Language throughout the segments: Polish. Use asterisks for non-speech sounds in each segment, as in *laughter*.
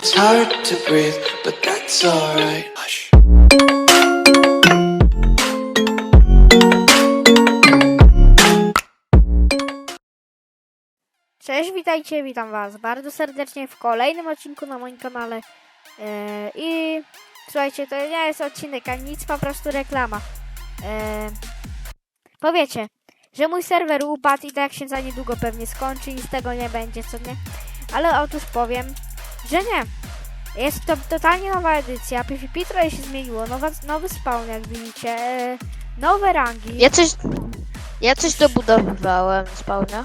It's hard to breathe, but that's alright. Cześć, witajcie, witam was bardzo serdecznie w kolejnym odcinku na moim kanale. Eee, I słuchajcie, to nie jest odcinek, ani nic, po prostu reklama. Eee, powiecie, że mój serwer upadł i tak się za niedługo pewnie skończy i z tego nie będzie, co nie? Ale otóż powiem, że nie. Jest to totalnie nowa edycja, PvP trochę się zmieniło, nowa, nowy spawn jak widzicie, eee, nowe rangi. Ja coś. Ja coś dobudowywałem spawna.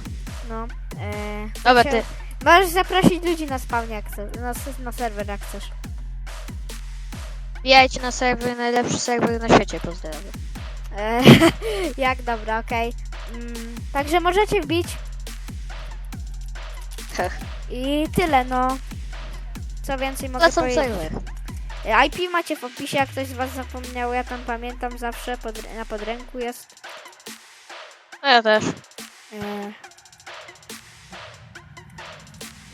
No, eee, Dobra, ty. Możesz zaprosić ludzi na spawn jak chcesz, na, na serwer jak chcesz. Wbijajcie na serwer, najlepszy serwer na świecie, pozdrawiam. E, *laughs* jak dobra, okej. Mm, także możecie wbić Heh. i tyle, no. Co więcej mogę Polecam powiedzieć? serwer. E, IP macie w opisie, jak ktoś z was zapomniał, ja tam pamiętam zawsze, pod, na podręku jest. No ja też. E,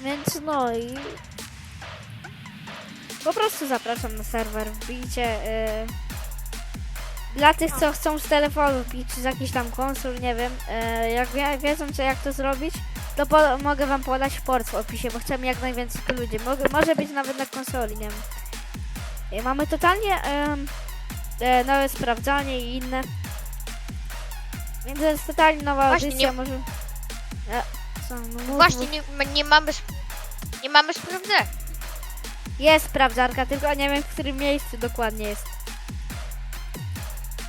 więc no i po prostu zapraszam na serwer, wbijcie e, dla tych, co chcą z telefonu pić, czy z jakichś tam konsol, nie wiem, e, jak wie, wiedzą, co, jak to zrobić, to po, mogę wam podać port w opisie, bo chcemy jak najwięcej ludzi, mogę, może być nawet na konsoli, nie wiem. E, mamy totalnie em, e, nowe sprawdzanie i inne. Więc to jest totalnie nowa Właśnie, edycja, nie- może... E, co, no mów, Właśnie mów. nie, nie mamy. sp- Nie mamy sprawdzenia. Jest sprawdzarka, tylko nie wiem w którym miejscu dokładnie jest.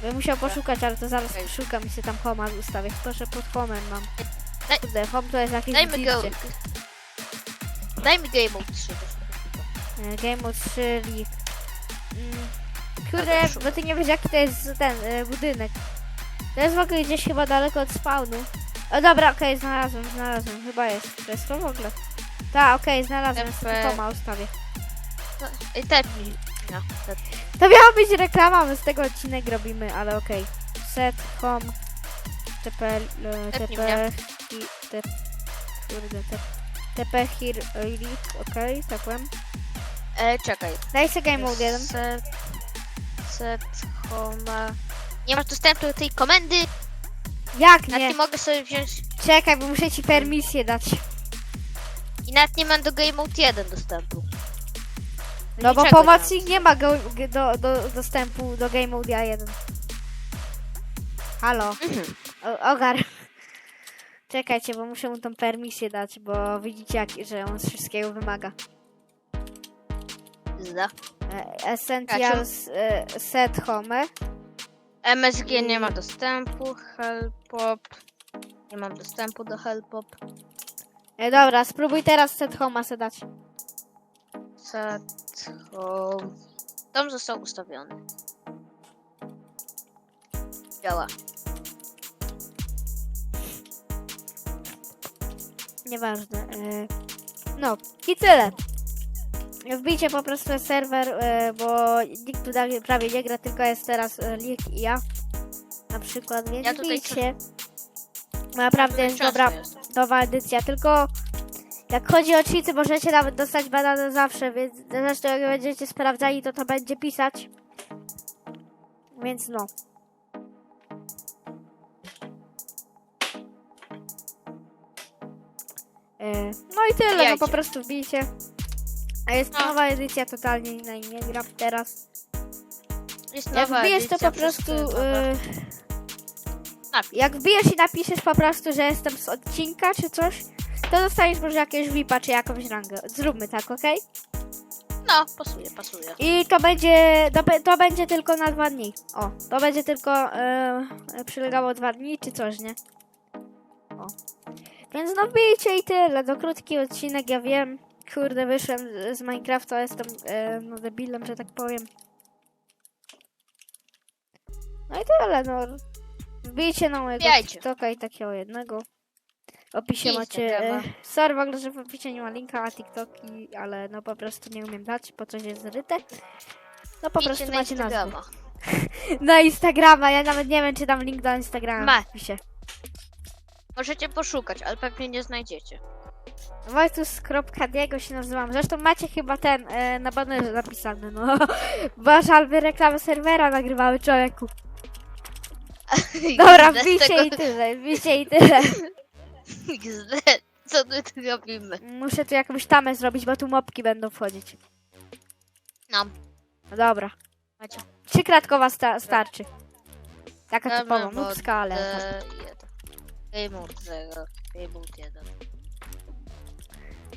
Bym musiał poszukać, ale to zaraz Okej. poszukam i się tam homa ustawię. Proszę pod homem mam. Daj- Kurde, home to jest jakieś Dajmy go. zdjęcie. Daj mi game mode 3. E, Game Mode 3 League. Mm, Kurde, Dobra, bo ty nie wiesz jaki to jest ten e, budynek. To jest w ogóle gdzieś chyba daleko od spawnu. O dobra, okej, znalazłem, znalazłem. Chyba jest. To jest to w ogóle. Tak, okej, znalazłem. Okay. Homa ustawię. No, i tepnij. No. To miała być reklama, my z tego odcinek robimy, ale okej. Set, home, tp, e, tp, kurde, tp, here, elite, okej, tapłem. E, czekaj. Daj sobie game mode 1. Set. Set. Homa. Nie masz dostępu do tej komendy. Jak Nawet nie nie? mogę sobie wziąć. Czekaj, bo muszę ci permisję dać. I nawet nie mam do game mode 1 dostępu. No bo niczego nie pomocnik nie ma go, do, do, dostępu do game mode 1. Halo, mam. Mhm. O, ogar. *laughs* Czekajcie, bo muszę mu tą permisję dać, bo widzicie, jak, że on z wszystkiego wymaga. Zda. E, Essentials e, set home. MSG nie ma dostępu, Helpop. Nie mam dostępu do Helpop. E, dobra, spróbuj teraz set home se dać. Set home. Dom został ustawiony. Działa. Nieważne. E, no i tyle. Wbijcie po prostu serwer, e, bo nikt tu prawie nie gra, tylko jest teraz e, Lik i ja. Na przykład, więc Ja wbijcie. Naprawdę jest dobra, nowa edycja, tylko jak chodzi o cheaty, możecie nawet dostać banana zawsze, więc zresztą jak będziecie sprawdzali, to to będzie pisać. Więc no. No i tyle, no po prostu wbijcie. A jest No. nowa edycja, totalnie inna i nie gram teraz. Jest Jak nowa wbijesz to edycja, po prostu... wszystko jest nowe. e, jak wbijesz i napiszesz po prostu, że jestem z odcinka czy coś, to dostaniesz może jakiegoś VIPa czy jakąś rangę. Zróbmy tak, okej? No, pasuje, pasuje. I to będzie, to, be- to będzie tylko na dwa dni. O, to będzie tylko e, przylegało dwa dni czy coś, nie? O. Więc no wbijcie i tyle. To krótki odcinek, ja wiem. Kurde, wyszłem z- Minecrafta, jestem e, no debilem, że tak powiem. No i tyle, no. Wbijcie na mojego Wbijajcie. TikToka i takiego jednego. W opisie macie... E, sorry w ogóle, że w opisie nie ma linka na TikToki, ale no po prostu nie umiem dać, po coś jest zryte. No po prostu na macie nazwę. Instagrama. *laughs* Na Instagrama, ja nawet nie wiem, czy dam link do Instagrama Ma. w opisie. Możecie poszukać, ale pewnie nie znajdziecie. Wojtus.diego się nazywam. Zresztą macie chyba ten e, na banerze napisany, no. *laughs* Wasz alby reklamy serwera nagrywały człowieku. *laughs* Dobra, XD z tego- i tyle, wbijcie i tyle. *laughs* XD, co my tu robimy? Muszę tu jakąś tamę zrobić, bo tu mopki będą wchodzić. No, No dobra. macie. Trzykratkowa sta starczy. Taka Damy typowa, mod, nubska, ale... E, jeden. Game mode 0, game mode 1.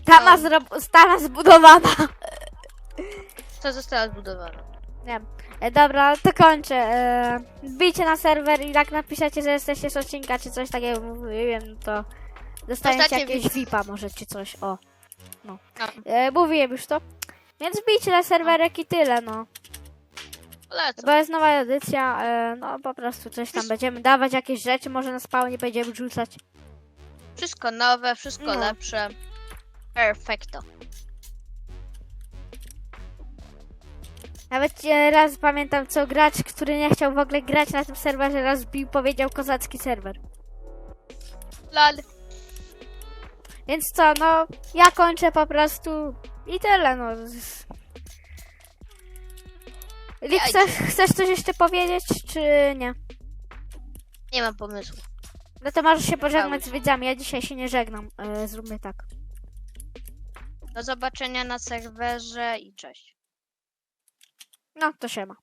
Tama, no. zro- tama zbudowana. Co zostało zbudowane? Nie. E, dobra, to kończę. E, wbijcie na serwer i jak napiszecie, że jesteście z odcinka, czy coś takiego mówiłem, to dostaniecie jakiegoś VIP. VIPa może, czy coś, o. No. E, mówiłem już to. Więc wbijcie na serwerek i tyle, no. Polecam. Bo jest nowa edycja, e, no po prostu coś tam będziemy dawać, jakieś rzeczy, może na spawnie będziemy rzucać. Wszystko nowe, wszystko No. lepsze. Perfecto. Nawet e, raz pamiętam, co gracz, który nie chciał w ogóle grać na tym serwerze, raz bił, powiedział kozacki serwer. Lol. Więc co, no, ja kończę po prostu i tyle, no. Z- Li, Ja chcesz, chcesz coś jeszcze powiedzieć, czy nie? Nie mam pomysłu. No to możesz się pożegnać z widzami, ja dzisiaj się nie żegnam. E, zróbmy tak. Do zobaczenia na serwerze i cześć. No, to się ma.